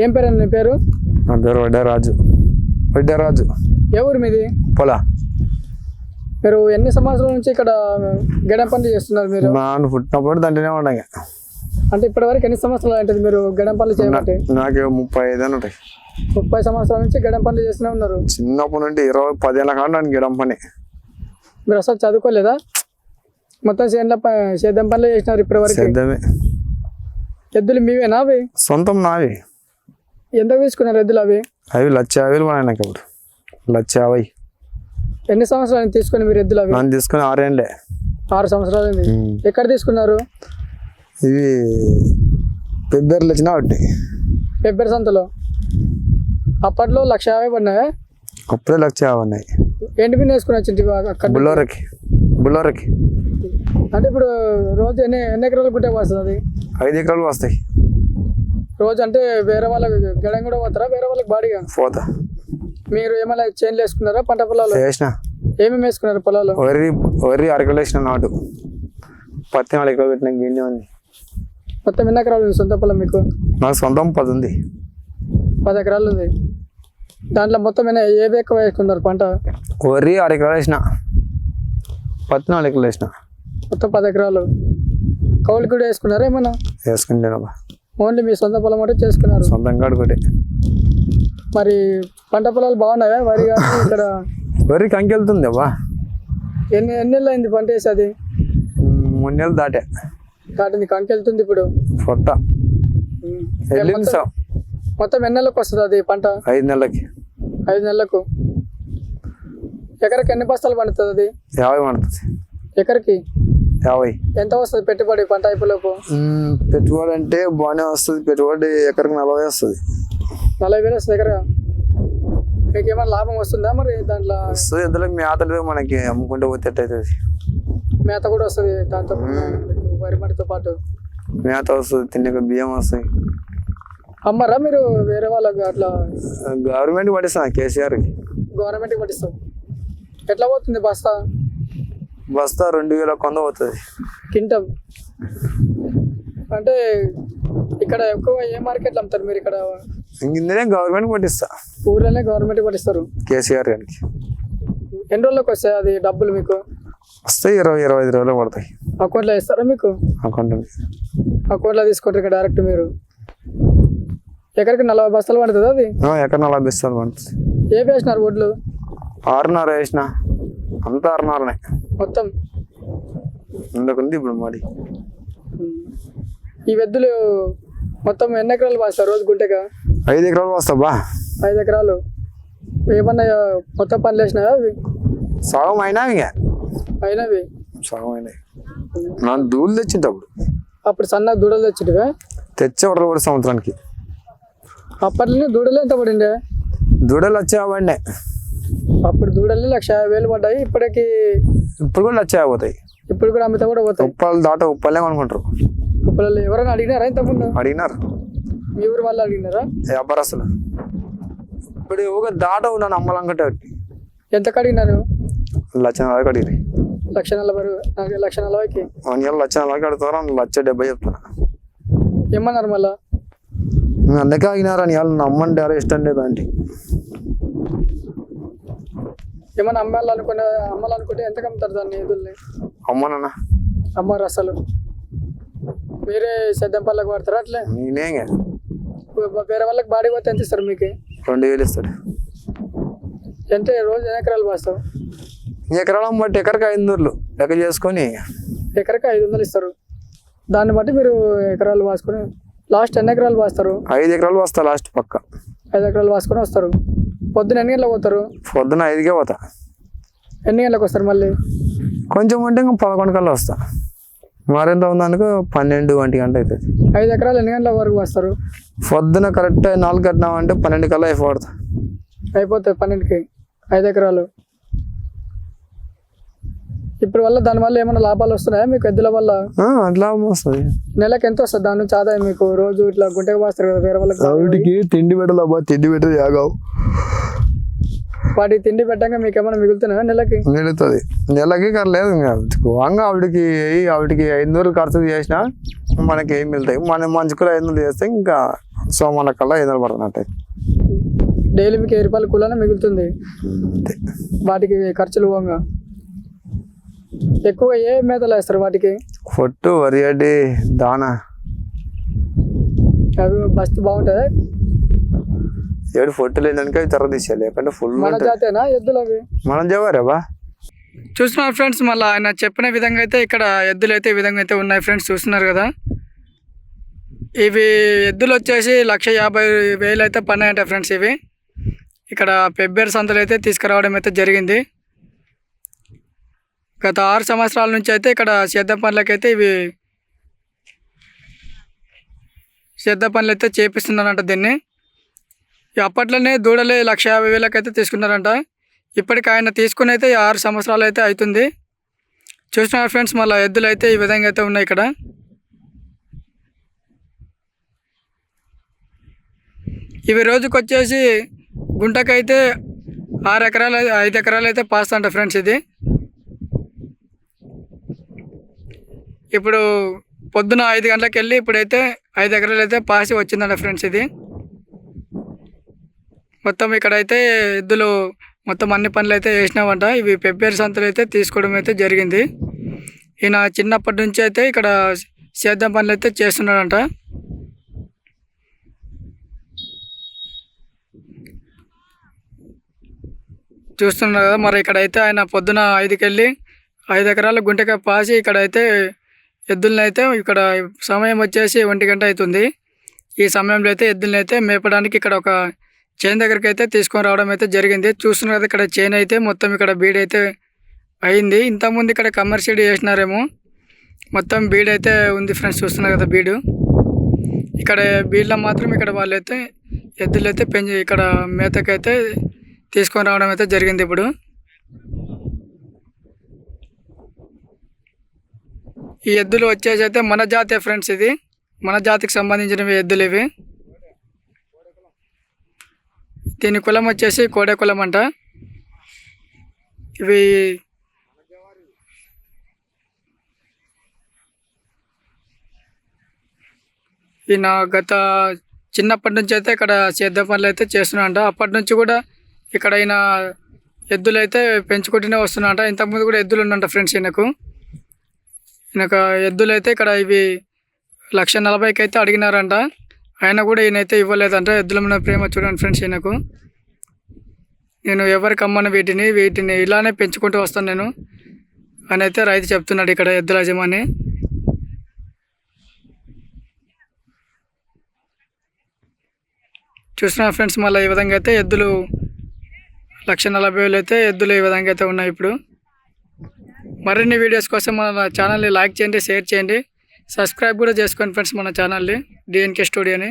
ఏం పేరు నీ పేరు? నా పేరు వడ్డరాజు. వడ్డరాజు. ఏ ఊరు మీది? పొలా. మీరు ఎన్ని సంవత్సరాల నుంచి ఇక్కడ గడం పనులు చేస్తున్నారు మీరు? నాన్న పుట్టినప్పుడు దాంట్లోనే ఉండగా అంటే ఇప్పటి వరకు ఎన్ని సంవత్సరాలు ఉంటుంది మీరు గడం పనులు చేయబట్టి నాకు ముప్పై ఐదు అని ఉంటాయి. ముప్పై సంవత్సరాల నుంచి గడం పనులు చేస్తూనే ఉన్నారు. చిన్నప్పటి నుండి ఇరవై పదేళ్ళ కాదు నన్ను గిడం పని. మీరు అసలు చదువుకోలేదా? మొత్తం సేద్యం సేద్యం పనులు చేసినారు ఇప్పటి వరకు ఎద్దులు మీవేనా అవి? సొంతం నావి. ఎంత తీసుకున్నారు ఎద్దులు అవి? అవి లక్ష యాభైలు ఉన్నాయి నాకు ఇప్పుడు. లక్ష యాభై. ఎన్ని సంవత్సరాలు తీసుకుని మీరు ఎద్దులు అవి? నన్ను తీసుకుని ఆరేండే ఆరు సంవత్సరాలు. ఎక్కడ తీసుకున్నారు? ఇవి ఫిబ్రవరిలో వచ్చిన ఒకటి పెబ్బరి సంతలో. అప్పట్లో లక్ష యాభై పడినాయా? అప్పుడే లక్ష యాభై ఉన్నాయి ఏంటి మీద వేసుకుని వచ్చింది అక్కడ బుల్లోరకి. బుల్లోరకి. అంటే ఇప్పుడు రోజు ఎన్ని ఎన్ని ఎకరాలు గుట్టే వస్తుంది అది? ఐదు ఎకరాలు వస్తాయి. రోజు అంటే వేరే వాళ్ళకి గడం కూడా పోతారా? వేరే వాళ్ళకి బాడీగా పోతా. మీరు ఏమైనా చేన్లు వేసుకున్నారా పంట పొలాలు? వేసిన ఏమేమి వేసుకున్నారు పొలాలు? వరి వరి అరకలు వేసిన నాటు. పత్తి నాలుగు ఎకరాలు పెట్టిన గిన్నె ఉంది. మొత్తం ఎన్ని ఎకరాలు ఉంది సొంత పొలం మీకు? నాకు సొంతం పది ఉంది. పది ఎకరాలు ఉంది. దాంట్లో మొత్తం ఎన్ని ఏవి ఎక్కువ వేసుకున్నారు పంట? వరి ఆరు ఎకరాలు వేసిన. పత్తి నాలుగు ఎకరాలు వేసిన. మొత్తం పది ఎకరాలు. కౌలు కూడా వేసుకున్నారా ఏమన్నా? వేసుకుంటాను ఓన్లీ మీ సొంత పొలం ఒకటి చేసుకున్నారు. సొంతం కాడుకోటి మరి పంట పొలాలు బాగున్నాయా? వరి కానీ ఇక్కడ వరి కంకి వెళ్తుంది అవ్వా. ఎన్ని ఎన్ని నెలలు అయింది పంట వేసి అది? మూడు నెలలు దాటే. దాటింది కంకి వెళ్తుంది ఇప్పుడు. పొట్ట. మొత్తం ఎన్ని నెలలకు వస్తుంది అది పంట? ఐదు నెలలకి. ఐదు నెలలకు. ఎకరకి ఎన్ని బస్తాలు పండుతుంది అది? యాభై పడుతుంది. ఎకరకి? యాభై. ఎంత వస్తుంది పెట్టుబడి పంట అయిపోలేపు పెట్టుబడి అంటే బాగానే వస్తుంది. పెట్టుబడి ఎకరికి నలభై వస్తుంది. నలభై వేలు వస్తుంది ఎకర మీకు ఏమైనా లాభం వస్తుందా మరి దాంట్లో? వస్తుంది. ఇందులో మేతలు మనకి. అమ్ముకుంటే పోతే అవుతుంది? మేత కూడా వస్తుంది దాంతో వరి మడితో పాటు. మేత వస్తుంది. తిన్నాక బియ్యం వస్తాయి అమ్మరా మీరు వేరే వాళ్ళకి అట్లా? గవర్నమెంట్ పడిస్తాను కేసీఆర్కి. గవర్నమెంట్కి పట్టిస్తాం. ఎట్లా పోతుంది బస్తా? బస్తా రెండు వేల కొంద పోతుంది. కింటం అంటే ఇక్కడ ఎక్కువ ఏ మార్కెట్లో అమ్ముతారు మీరు ఇక్కడ? ఇందులో గవర్నమెంట్ పట్టిస్తా. ఊర్లోనే గవర్నమెంట్కి పట్టిస్తారు. కేసీఆర్ గారికి. ఎన్ని రోజులకు వస్తాయి అది డబ్బులు మీకు? వస్తాయి ఇరవై ఇరవై ఐదు రోజులు పడతాయి. అకౌంట్లో ఇస్తారా మీకు? అకౌంట్ అకౌంట్లో తీసుకుంటారు ఇక్కడ డైరెక్ట్ మీరు. ఎకరికి నలభై బస్తాలు పడుతుంది అది? ఎక్కడ నలభై ఇస్తారు పడుతుంది. ఏ వేసినారు వడ్లు? ఆరున్నర వేసిన. అంతా ఆరున్నరనే. మొత్తం? అందుకుంది ఇప్పుడు ఉమ్. ఈ వెద్దులు మొత్తం ఎన్ని ఎకరాలు పాస్తారు రోజు గుంటగా? ఐదు ఎకరాలు వస్తా బా. ఐదు ఎకరాలు. ఏమన్నా మొత్తం పనులు వేసినాయా అవి? సగం అయినా ఇంకా. అయినవి? సగం అయినాయి. నన్ను దూలు తెచ్చింది అప్పుడు. అప్పుడు సన్న దూడలు తెచ్చిటివే తెచ్చే ఒకటి కూడా సంవత్సరానికి. అప్పట్లోనే దూడలు ఎంత పడిండే? దూడలు వచ్చేవండి అప్పుడు దూడలు లక్ష యాభై వేలు పడ్డాయి ఇప్పటికి ఇప్పుడు కూడా వచ్చే పోతాయి. ఇప్పుడు కూడా అమ్మితే కూడా పోతాయి. ఉప్పాలు దాట ఉప్పాలే అనుకుంటారు ఇప్పుడు ఎవరైనా అడిగినారా ఇంతకుముందు? అడిగినారు. మీ ఊరు వాళ్ళు అడిగినారా? వ్యాపారస్తులు ఇప్పుడు ఒక దాట ఉన్నాను అమ్మలంకటే ఎంతకు అడిగినారు లక్ష నలభై అడిగినాయి లక్ష నలభై లక్ష నలభైకి? వన్ ఇయర్ లక్ష నలభై అడుగుతారు లక్ష డెబ్బై చెప్తాను ఏమన్నారు మళ్ళా? అందుకే ఆగినారు అని వాళ్ళు నమ్మండి అరే ఇష్టం లేదు అంటే ఏమన్నా అమ్మాలనుకునే అమ్మాలనుకుంటే ఎంతకు అమ్ముతారు దాన్ని ఎదుల్ని అమ్మనన్నా. అమ్మారు అసలు. మీరే సిద్ధం పళ్ళకి పడతారా అట్లే? నేనే వేరే వాళ్ళకి బాడీ పోతే ఎంత ఇస్తారు మీకు? రెండు వేలు ఇస్తాడు. ఎంత రోజు ఎన్ని ఎకరాలు పాస్తావు? ఎకరాలం బట్టి ఎకరికి ఐదు నూరులు లెక్క చేసుకొని. ఎకరకి ఐదు వందలు ఇస్తారు. దాన్ని బట్టి మీరు ఎకరాలు పాసుకొని లాస్ట్ ఎన్ని ఎకరాలు పాస్తారు ఐదు ఎకరాలు వస్తా లాస్ట్ పక్క. ఐదు ఎకరాలు పాసుకొని వస్తారు. పొద్దున ఎన్ని గంటలకు పోతారు? పొద్దున ఐదుకే పోతా. ఎన్ని గంటలకు వస్తారు మళ్ళీ? కొంచెం ఉంటే ఇంకా పదకొండు కల్లా వస్తా. మరింత ఉందనుకో పన్నెండు ఒంటి గంట అవుతుంది ఐదు ఎకరాలు ఎన్ని గంటల వరకు వస్తారు? పొద్దున కరెక్ట్ నాలుగు కట్టినామంటే పన్నెండు కల్లా అయిపోతా అయిపోతాయి పన్నెండుకి ఐదు ఎకరాలు. ఇప్పుడు వల్ల దానివల్ల ఏమైనా లాభాలు వస్తున్నాయా మీకు ఎద్దుల వల్ల? అట్లా వస్తుంది. నెలకు ఎంత వస్తుంది? దాని నుంచి ఆదాయం మీకు రోజు ఇట్లా గుంటకు పాస్తారు కదా వేరే వాళ్ళకి? తిండి పెట్టాలి అబ్బా తిండి పెట్టేది యాగావు వాటి తిండి పెట్టాక మీకు ఏమైనా మిగులుతున్నాయా నెలకి? నిలుతుంది నెలకి కర్లేదు ఇంకా. వాంగా ఆవిడకి ఆవిడకి ఐదు నూరు ఖర్చు చేసినా మనకి ఏం మిగులుతాయి. మనం మంచుకులు ఐదు నూరు చేస్తే ఇంకా సోమవారం కల్లా ఐదు వందలు పడుతున్నట్టు. డైలీ మీకు ఏ రూపాయల కూలనే మిగులుతుంది? వాటికి ఖర్చులు పోగా. ఎక్కువ ఏ మేతలు వేస్తారు వాటికి? పొట్టు వరి గడ్డి దానా. అవి బస్తు బాగుంటుంది ఏడు పొట్టు లేదానికి అవి తర్ర తీసేయాలి. లేకుంటే ఫుల్ మన జాతేనా ఎద్దులు అవి? మనం చెవారా బా? చూస్తున్నారు ఫ్రెండ్స్ మళ్ళీ ఆయన చెప్పిన విధంగా అయితే ఇక్కడ ఎద్దులు అయితే ఈ విధంగా అయితే ఉన్నాయి ఫ్రెండ్స్ చూస్తున్నారు కదా. ఇవి ఎద్దులు వచ్చేసి లక్ష యాభై వేలు అయితే పన్నాయంట ఫ్రెండ్స్ ఇవి. ఇక్కడ పెబ్బేరు సంతలు అయితే తీసుకురావడం అయితే జరిగింది. గత ఆరు సంవత్సరాల నుంచి అయితే ఇక్కడ సేద్య పనులకైతే ఇవి సేద్య పనులు అయితే చేపిస్తున్నారంట దీన్ని. అప్పట్లోనే దూడలే లక్ష యాభై వేలకైతే తీసుకున్నారంట. ఇప్పటికి ఆయన తీసుకుని అయితే ఆరు సంవత్సరాలు అయితే అవుతుంది. చూస్తున్నారు ఫ్రెండ్స్ మళ్ళీ ఎద్దులు అయితే ఈ విధంగా అయితే ఉన్నాయి ఇక్కడ. ఇవి రోజుకి వచ్చేసి గుంటకైతే ఆరు ఎకరాలు ఐదు ఎకరాలు అయితే అంట ఫ్రెండ్స్ ఇది. ఇప్పుడు పొద్దున ఐదు గంటలకు వెళ్ళి ఇప్పుడైతే ఐదు ఎకరాలు అయితే పాసి వచ్చిందంట ఫ్రెండ్స్ ఇది. మొత్తం ఇక్కడైతే ఎద్దులు మొత్తం అన్ని పనులు అయితే వేసినామంట ఇవి పెబ్బేరు సంతలు అయితే తీసుకోవడం అయితే జరిగింది. ఈయన చిన్నప్పటి నుంచి అయితే ఇక్కడ సేద్యం పనులు అయితే చేస్తున్నాడంట. చూస్తున్నారు కదా మరి ఇక్కడైతే ఆయన పొద్దున ఐదుకెళ్ళి ఐదు ఎకరాల గుంటకాయ పాసి ఇక్కడైతే ఎద్దులను అయితే ఇక్కడ సమయం వచ్చేసి ఒంటి గంట అవుతుంది ఈ సమయంలో అయితే ఎద్దులను అయితే మేపడానికి ఇక్కడ ఒక చైన్ దగ్గరికి అయితే తీసుకొని రావడం అయితే జరిగింది. చూస్తున్నారు కదా ఇక్కడ చైన్ అయితే మొత్తం ఇక్కడ బీడ్ అయితే అయింది. ఇంతకుముందు ఇక్కడ కమర్షియల్ చేసినారేమో. మొత్తం బీడ్ అయితే ఉంది ఫ్రెండ్స్ చూస్తున్నారు కదా బీడు. ఇక్కడ బీడ్లో మాత్రం ఇక్కడ వాళ్ళైతే ఎద్దులు అయితే పెంచి ఇక్కడ మేతకైతే తీసుకొని రావడం అయితే జరిగింది ఇప్పుడు. ఈ ఎద్దులు వచ్చేసి అయితే మన జాతే ఫ్రెండ్స్ ఇది. మన జాతికి సంబంధించినవి ఎద్దులు ఇవి. దీని కులం వచ్చేసి కోడే కులం అంట. ఇవి ఈయన గత చిన్నప్పటి నుంచి అయితే ఇక్కడ సేద్యం పనులు అయితే చేస్తున్నాడంట అప్పటి నుంచి కూడా ఇక్కడ ఈయన ఎద్దులు అయితే పెంచుకుంటూనే వస్తున్నాడంట ఇంతకుముందు కూడా ఎద్దులు ఉన్నంట ఫ్రెండ్స్ ఈయనకు. ఈయనకు ఎద్దులు అయితే ఇక్కడ ఇవి లక్ష నలభైకి అయితే అడిగినారంట. ఆయన కూడా ఈయనైతే ఇవ్వలేదంట. ఎద్దుల మీద ప్రేమ చూడండి ఫ్రెండ్స్ ఈయనకు. నేను ఎవరికి అమ్మను వీటిని వీటిని ఇలానే పెంచుకుంటూ వస్తాను నేను అని అయితే రైతు చెప్తున్నాడు ఇక్కడ ఎద్దుల యజమాని. చూసిన ఫ్రెండ్స్ మళ్ళీ ఈ విధంగా అయితే ఎద్దులు లక్ష నలభై వేలు అయితే ఎద్దులు ఈ విధంగా అయితే ఉన్నాయి ఇప్పుడు. మరిన్ని వీడియోస్ కోసం మన ఛానల్ని లైక్ చేయండి షేర్ చేయండి. సబ్స్క్రైబ్ కూడా చేసుకోండి ఫ్రెండ్స్ మన ఛానల్ని డిఎన్కే స్టూడియోని